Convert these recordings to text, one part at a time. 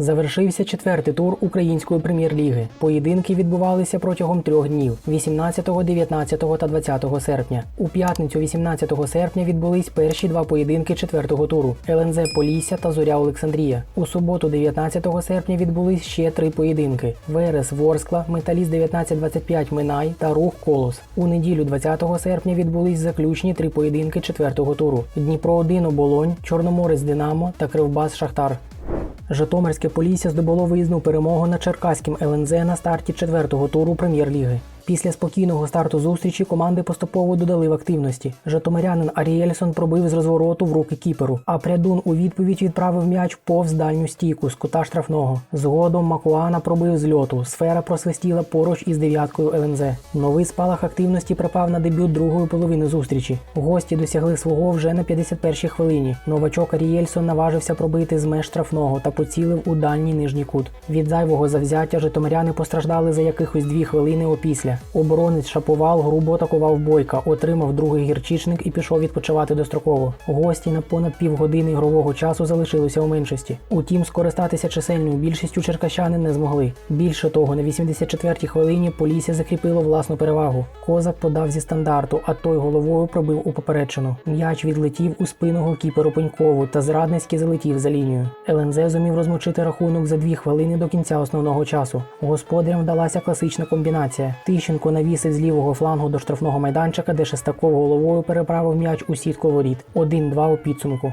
Завершився четвертий тур української прем'єр-ліги. Поєдинки відбувалися протягом трьох днів 18, 19 та 20 серпня. У п'ятницю, 18 серпня, відбулись перші два поєдинки четвертого туру ЛНЗ Полісся та Зоря Олександрія. У суботу, 19 серпня, відбулись ще три поєдинки: Верес Ворскла, Металіст 1925 Минай та Рух Колос. У неділю, 20 серпня, відбулись заключні три поєдинки четвертого туру: Дніпро 1 Оболонь, Чорноморець Динамо та Кривбас Шахтар. Житомирське Полісся здобуло виїзну перемогу над Черкаським ЛНЗ на старті четвертого туру прем'єр-ліги. Після спокійного старту зустрічі команди поступово додали в активності. Житомирянин Аріельсон пробив з розвороту в руки кіперу, а прядун у відповідь відправив м'яч повз дальню стійку з кута штрафного. Згодом Макуана пробив з льоту. Сфера просвистіла поруч із дев'яткою ЛНЗ. Новий спалах активності припав на дебют другої половини зустрічі. Гості досягли свого вже на 51-й хвилині. Новачок Аріельсон наважився пробити з меж штрафного та поцілив у дальній нижній кут. Від зайвого завзяття житомиряни постраждали за якихось дві хвилини опісля. Оборонець Шаповал грубо атакував бойка, отримав другий гірчичник і пішов відпочивати достроково. Гості на понад півгодини ігрового часу залишилися у меншості. Утім, скористатися чисельною більшістю черкащани не змогли. Більше того, на 84-й хвилині Полісся закріпило власну перевагу. Козак подав зі стандарту, а той головою пробив у поперечину. М'яч відлетів у спину голкіперу Пенькову та зрадницьки залетів за лінію. ЛНЗ зумів розмочити рахунок за дві хвилини до кінця основного часу. Господарям вдалася класична комбінація. Тищенко навісив з лівого флангу до штрафного майданчика, де Шестаков головою переправив м'яч у сітку воріт. 1-2 у підсумку.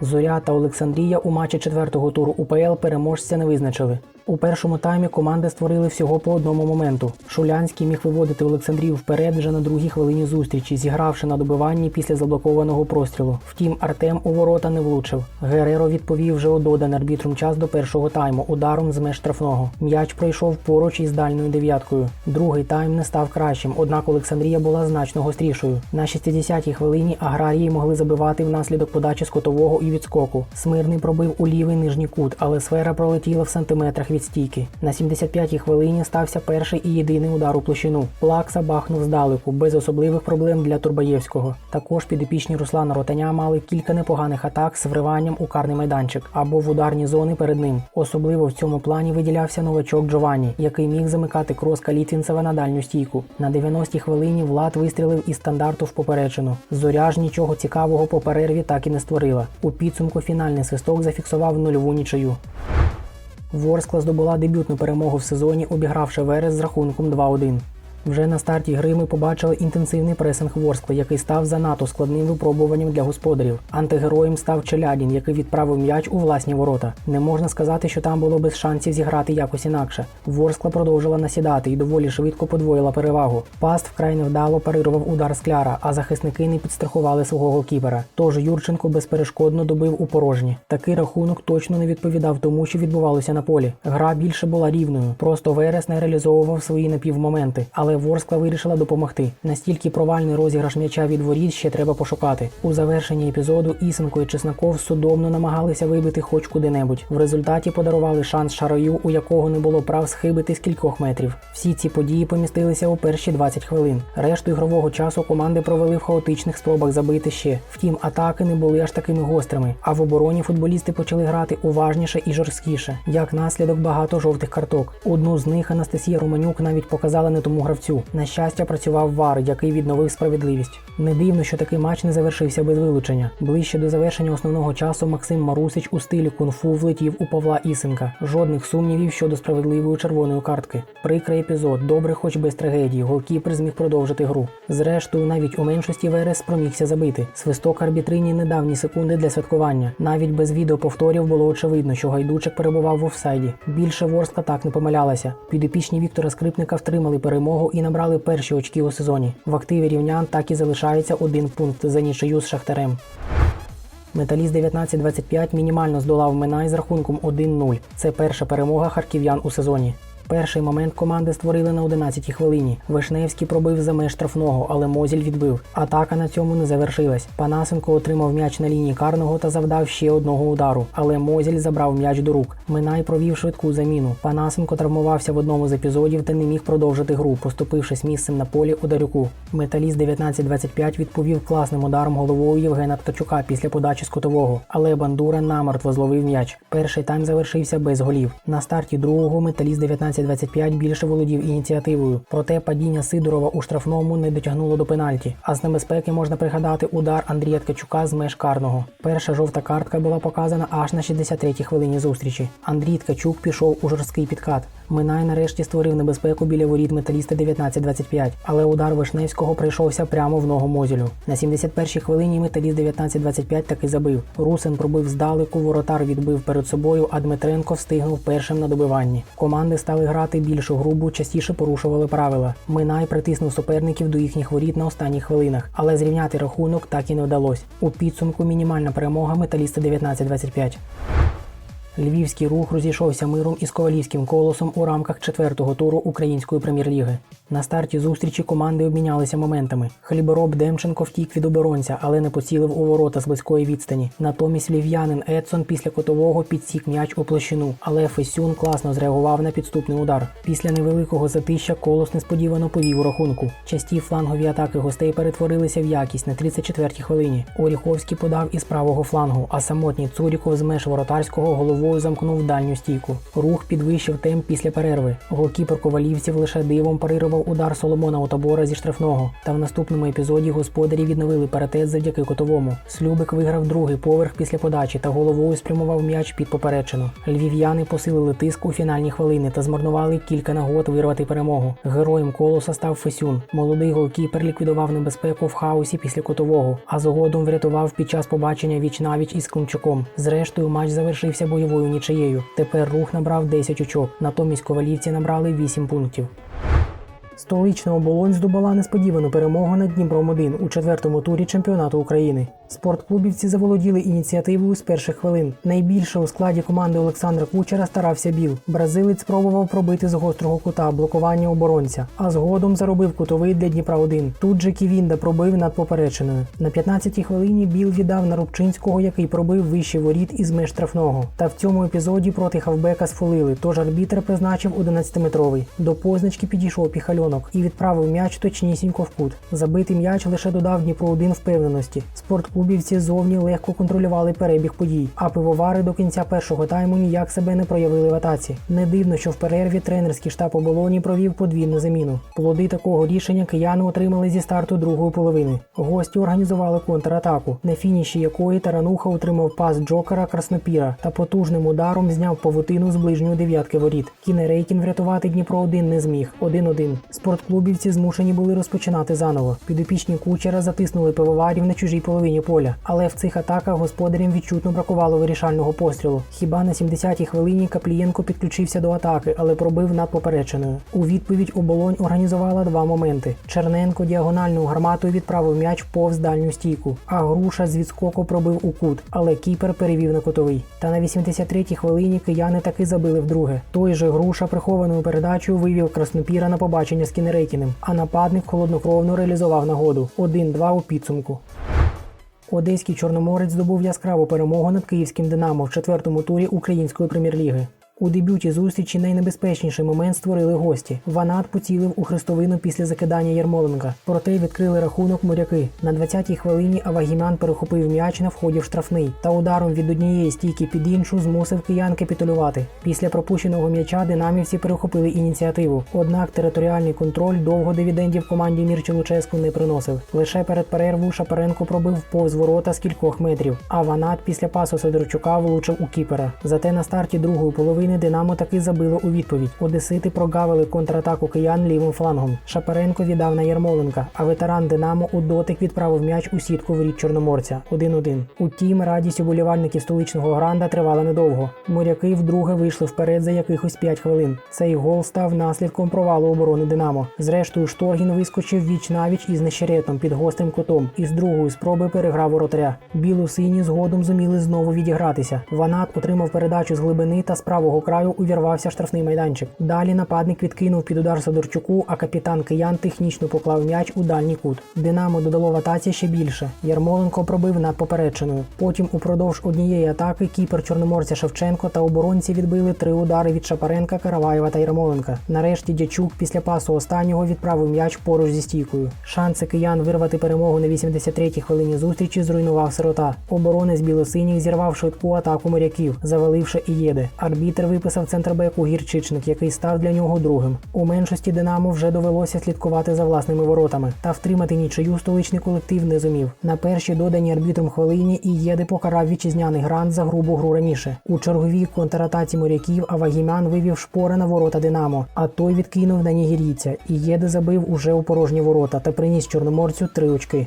Зоря та Олександрія у матчі четвертого туру УПЛ переможця не визначили. У першому таймі команди створили всього по одному моменту. Шулянський міг виводити Олександрію вперед вже на другій хвилині зустрічі, зігравши на добиванні після заблокованого прострілу. Втім, Артем у ворота не влучив. Гереро відповів вже у доданий арбітром час до першого тайму ударом з меж штрафного. М'яч пройшов поруч із дальною дев'яткою. Другий тайм не став кращим, однак Олександрія була значно гострішою. На 60-й хвилині аграрії могли забивати внаслідок подачі з котового і відскоку. Смирний пробив у лівий нижній кут, але сфера пролетіла в сантиметрах від стійки. На 75-й хвилині стався перший і єдиний удар у площину. Плакса бахнув здалеку, без особливих проблем для Турбаєвського. Також підопічні Руслана Ротаня мали кілька непоганих атак з вриванням у карний майданчик або в ударні зони перед ним. Особливо в цьому плані виділявся новачок Джованні, який міг замикати крос Калітвінцева на дальню стійку. На 90-й хвилині Влад вистрілив із стандарту в поперечину. Зоря ж нічого цікавого по перерві так і не створила. У підсумку фінальний свисток зафіксував нульову нічию. Ворскла здобула дебютну перемогу в сезоні, обігравши Верес з рахунком 2-1. Вже на старті гри ми побачили інтенсивний пресинг Ворскли, який став занадто складним випробуванням для господарів. Антигероєм став Челядін, який відправив м'яч у власні ворота. Не можна сказати, що там було без шансів зіграти якось інакше. Ворскла продовжила насідати і доволі швидко подвоїла перевагу. Паст вкрай невдало парирував удар скляра, а захисники не підстрахували свого голкіпера. Тож Юрченко безперешкодно добив у порожні. Такий рахунок точно не відповідав тому, що відбувалося на полі. Гра більше була рівною. Просто Верес не реалізовував свої напівмоменти, але Ворскла вирішила допомогти. Настільки провальний розіграш м'яча від воріт ще треба пошукати. У завершенні епізоду Ісенко і Чесноков судомно намагалися вибити хоч куди-небудь. В результаті подарували шанс шарою, у якого не було прав схибити з кількох метрів. Всі ці події помістилися у перші 20 хвилин. Решту ігрового часу команди провели в хаотичних спробах забити ще. Втім, атаки не були аж такими гострими. А в обороні футболісти почали грати уважніше і жорсткіше. Як наслідок багато жовтих карток. Одну з них Анастасія Романюк навіть показала не тому гравцю. На щастя, працював вар, який відновив справедливість. Не дивно, що такий матч не завершився без вилучення. Ближче до завершення основного часу Максим Марусич у стилі кунг-фу влетів у Павла Ісенка. Жодних сумнівів щодо справедливої червоної картки. Прикрий епізод, добре, хоч без трагедії. Голкіпер зміг продовжити гру. Зрештою, навіть у меншості Верес спромігся забити. Свисток арбітрині недавні секунди для святкування. Навіть без відеоповторів було очевидно, що гайдучик перебував в офсайді. Більше Ворскла так не помилялася. Підопічні Віктора Скрипника втримали перемогу і набрали перші очки у сезоні. В активі рівнян так і залишається один пункт за нічию з Шахтарем. Металіст 19-25 мінімально здолав Минай з рахунком 1-0. Це перша перемога харків'ян у сезоні. Перший момент команди створили на 11-й хвилині. Вишневський пробив за меж штрафного, але Мозіль відбив. Атака на цьому не завершилась. Панасенко отримав м'яч на лінії карного та завдав ще одного удару, але Мозіль забрав м'яч до рук. Минай провів швидку заміну. Панасенко травмувався в одному з епізодів та не міг продовжити гру, поступившись місцем на полі ударюку. Металіст 19-25 відповів класним ударом головою Євгена Ткачука після подачі з кутового, але Бандура намертво зловив м'яч. Перший тайм завершився без голів. На старті другого металіст 19-25 більше володів ініціативою. Проте падіння Сидорова у штрафному не дотягнуло до пенальті. А з небезпеки можна пригадати удар Андрія Ткачука з меж карного. Перша жовта картка була показана аж на 63-й хвилині зустрічі. Андрій Ткачук пішов у жорсткий підкат. Минай нарешті створив небезпеку біля воріт металіста 19-25, але удар Вишневського прийшовся прямо в ногу Мозілю. На 71-й хвилині металіст 19-25 таки забив. Русин пробив здалеку, воротар відбив перед собою, а Дмитренко встигнув першим на добиванні. Команди стали грати більшу грубу, частіше порушували правила. Минай притиснув суперників до їхніх воріт на останніх хвилинах, але зрівняти рахунок так і не вдалося. У підсумку мінімальна перемога металіста 19-25. Львівський рух розійшовся миром із ковалівським колосом у рамках четвертого туру української прем'єр-ліги. На старті зустрічі команди обмінялися моментами. Хлібороб Демченко втік від оборонця, але не поцілив у ворота з близької відстані. Натомість львів'янин Едсон після котового підсік м'яч у площину, але Фесюн класно зреагував на підступний удар. Після невеликого затища колос несподівано повів у рахунку. Часті флангові атаки гостей перетворилися в якість на 34-й хвилині. Оріховський подав із правого флангу, а самотній Цуріков з меж воротарського головою замкнув дальню стійку. Рух підвищив темп після перерви. Голкіпер ковалівців лише дивом парирував удар Соломона Отобора зі штрафного. Та в наступному епізоді господарі відновили паритет завдяки котовому. Слюбик виграв другий поверх після подачі та головою спрямував м'яч під поперечину. Львів'яни посилили тиск у фінальні хвилини та змарнували кілька нагод вирвати перемогу. Героєм колоса став Фесюн. Молодий голкіпер ліквідував небезпеку в хаосі після котового, а згодом врятував під час побачення віч навіч із Климчуком. Зрештою, матч завершився бойовою нічиєю. Тепер рух набрав 10 очок. Натомість ковалівці набрали 8 пунктів. Столична оболонь здобула несподівану перемогу над Дніпром 1 у четвертому турі чемпіонату України. Спортклубівці заволоділи ініціативою з перших хвилин. Найбільше у складі команди Олександра Кучера старався Біл. Бразилець спробував пробити з гострого кута блокування оборонця, а згодом заробив кутовий для Дніпра 1 Тут же Ківінда пробив над поперечиною. На 15-й хвилині Біл віддав на Рубчинського, який пробив вищий воріт із меж штрафного. Та в цьому епізоді проти хавбека сфолили, тож арбітр призначив 11-метровий. До позначки підійшов піхальонок і відправив м'яч точнісінько в кут. Забитий м'яч лише додав Дніпро 1 впевненості. Спортклубівці зовні легко контролювали перебіг подій, а пивовари до кінця першого тайму ніяк себе не проявили в атаці. Не дивно, що в перерві тренерський штаб оболоні провів подвійну заміну. Плоди такого рішення кияни отримали зі старту другої половини. Гості організували контратаку, на фініші якої Тарануха отримав пас Джокера Краснопіра та потужним ударом зняв павутину з ближньої дев'ятки воріт. Кінерейкін врятувати Дніпро 1 не зміг. 1-1. Спортклубівці змушені були розпочинати заново. Підопічні кучера затиснули пивоварів на чужій половині поля, але в цих атаках господарям відчутно бракувало вирішального пострілу. Хіба на 70-й хвилині Каплієнко підключився до атаки, але пробив над поперечиною. У відповідь оболонь організувала два моменти. Черненко діагональною гарматою відправив м'яч повз дальню стійку, а груша з відскоку пробив у кут, але кіпер перевів на котовий. Та на 83-й хвилині кияни таки забили вдруге. Той же груша прихованою передачею вивів краснопіра на побачення з Кінерейкіним, а нападник холоднокровно реалізував нагоду 1-2 у підсумку. Одеський чорноморець здобув яскраву перемогу над київським Динамо в четвертому турі української прем'єр-ліги. У дебюті зустрічі найнебезпечніший момент створили гості. Ванат поцілив у хрестовину після закидання Ярмоленка. Проте відкрили рахунок моряки. На 20-й хвилині Авагімян перехопив м'яч на вході в штрафний та ударом від однієї стійки під іншу змусив киян капітулювати. Після пропущеного м'яча динамівці перехопили ініціативу. Однак територіальний контроль довго дивідендів команді Мірчі Луческу не приносив. Лише перед перервою Шапаренко пробив повз ворота з кількох метрів. А Ванат після пасу Сидорчука влучив у кіпера. Зате на старті другої половини Динамо таки забило у відповідь. Одесити прогавили контратаку киян лівим флангом. Шапаренко віддав на Ярмоленка, а ветеран Динамо у дотик відправив м'яч у сітку воріт Чорноморця 1-1. Утім, радість уболівальників столичного гранда тривала недовго. Моряки вдруге вийшли вперед за якихось 5 хвилин. Цей гол став наслідком провалу оборони Динамо. Зрештою, Шторгін вискочив віч навіч із нещеретом під гострим кутом і з другої спроби переграв воротаря. Білу-сині згодом зуміли знову відігратися. Ванат отримав передачу з глибини та з правого правого краю увірвався штрафний майданчик. Далі нападник відкинув під удар Сидорчуку, а капітан киян технічно поклав м'яч у дальній кут. Динамо додало в атаці ще більше. Ярмоленко пробив над поперечиною. Потім упродовж однієї атаки кіпер чорноморця Шевченко та оборонці відбили три удари від Шапаренка, Караваєва та Ярмоленка. Нарешті Дячук після пасу останнього відправив м'яч поруч зі стійкою. Шанси киян вирвати перемогу на 83-й хвилині зустрічі зруйнував сирота. Оборонець білосиніх зірвав швидку атаку моряків, заваливши і єди. Арбітер виписав центрбеку гірчичник, який став для нього другим. У меншості Динамо вже довелося слідкувати за власними воротами, та втримати нічию столичний колектив не зумів. На першій доданій арбітром хвилині і єди покарав вітчизняний грант за грубу гру раніше. У черговій контратаці моряків Авагімян вивів шпори на ворота Динамо, а той відкинув на нігерійця. І єди забив уже у порожні ворота та приніс чорноморцю три очки.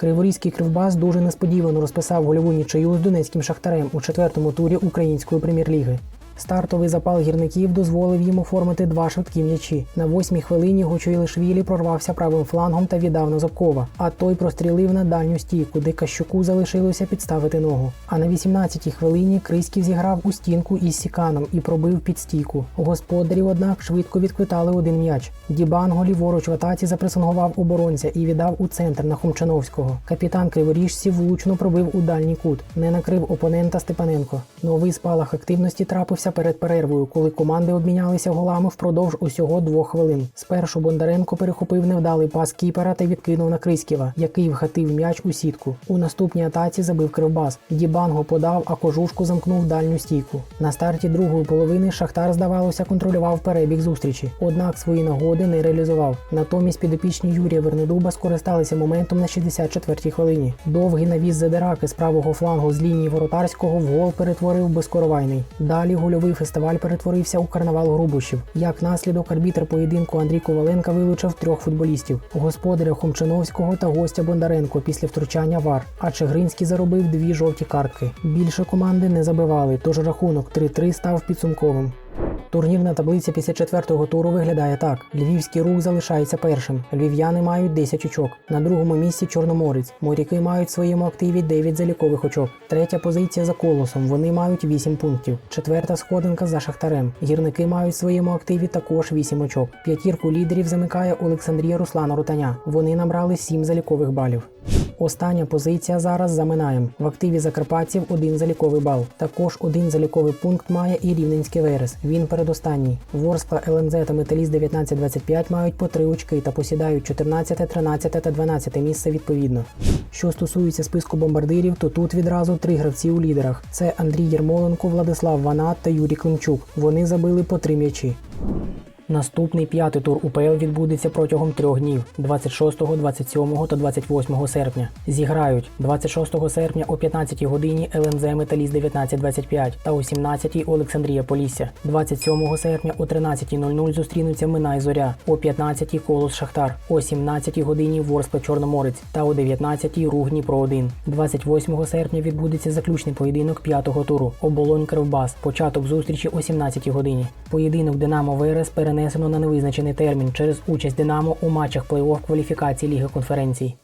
Криворізький кривбас дуже несподівано розписав гольову нічию з донецьким шахтарем у четвертому турі української прем'єр-ліги. Стартовий запал гірників дозволив їм оформити два швидкі м'ячі. На восьмій хвилині Гочуїлишвілі прорвався правим флангом та віддав на Зобкова, а той прострілив на дальню стійку, де Кащуку залишилося підставити ногу. А на 18-й хвилині Криськів зіграв у стінку із Сіканом і пробив під стійку. Господарі, однак, швидко відквитали один м'яч. Дібанго ліворуч в атаці запресингував оборонця і віддав у центр на Хомчановського. Капітан Криворіжців влучно пробив у дальній кут, не накрив опонента Степаненко. Новий спалах активності трапився перед перервою, коли команди обмінялися голами впродовж усього двох хвилин. Спершу Бондаренко перехопив невдалий пас кіпера та відкинув на Криськіва, який вхатив м'яч у сітку. У наступній атаці забив Кривбас. Дібанго подав, а кожушку замкнув дальню стійку. На старті другої половини Шахтар, здавалося, контролював перебіг зустрічі, однак свої нагоди не реалізував. Натомість підопічні Юрія Вернедуба скористалися моментом на 64-й хвилині. Довгий навіс Задираки з правого флангу з лінії воротарського в гол перетворив безкоровайний. Далі гольовий фестиваль перетворився у карнавал грубощів. Як наслідок арбітр поєдинку Андрій Коваленка вилучив трьох футболістів: господаря Хомчиновського та гостя Бондаренко після втручання вар. А Чигринський заробив дві жовті картки. Більше команди не забивали, тож рахунок 3-3 став підсумковим. Турнірна таблиця після четвертого туру виглядає так: Львівський рух залишається першим. Львів'яни мають 10 очок. На другому місці Чорноморець. Моряки мають в своєму активі 9 залікових очок. Третя позиція за колосом. Вони мають 8 пунктів. Четверта сходинка за шахтарем. Гірники мають в своєму активі також 8 очок. П'ятірку лідерів замикає Олександрія Руслана Рутаня. Вони набрали 7 залікових балів. Остання позиція зараз за Минаєм. В активі закарпатців один заліковий бал. Також один заліковий пункт має і Рівненський Верес. Він передостанній. Ворскла, ЛНЗ та Металіст 19-25 мають по три очки та посідають 14, 13 та 12 місце відповідно. Що стосується списку бомбардирів, то тут відразу три гравці у лідерах: це Андрій Єрмоленко, Владислав Ванат та Юрій Климчук. Вони забили по три м'ячі. Наступний п'ятий тур УПЛ відбудеться протягом трьох днів 26, 27 та 28 серпня. Зіграють 26 серпня о 15 годині ЛНЗ Металіст 1925 та о 17 Олександрія Полісся. 27 серпня о 13.00 зустрінуться Минай Зоря, о 15 Колос Шахтар, о 17 годині Ворскла Чорноморець та о 19 Рух Дніпро 1. 28 серпня відбудеться заключний поєдинок п'ятого туру. Оболонь Кривбас. Початок зустрічі о 17 годині. Поєдинок Динамо Верес перенесено на невизначений термін через участь Динамо у матчах плей-офф кваліфікації Ліги конференцій.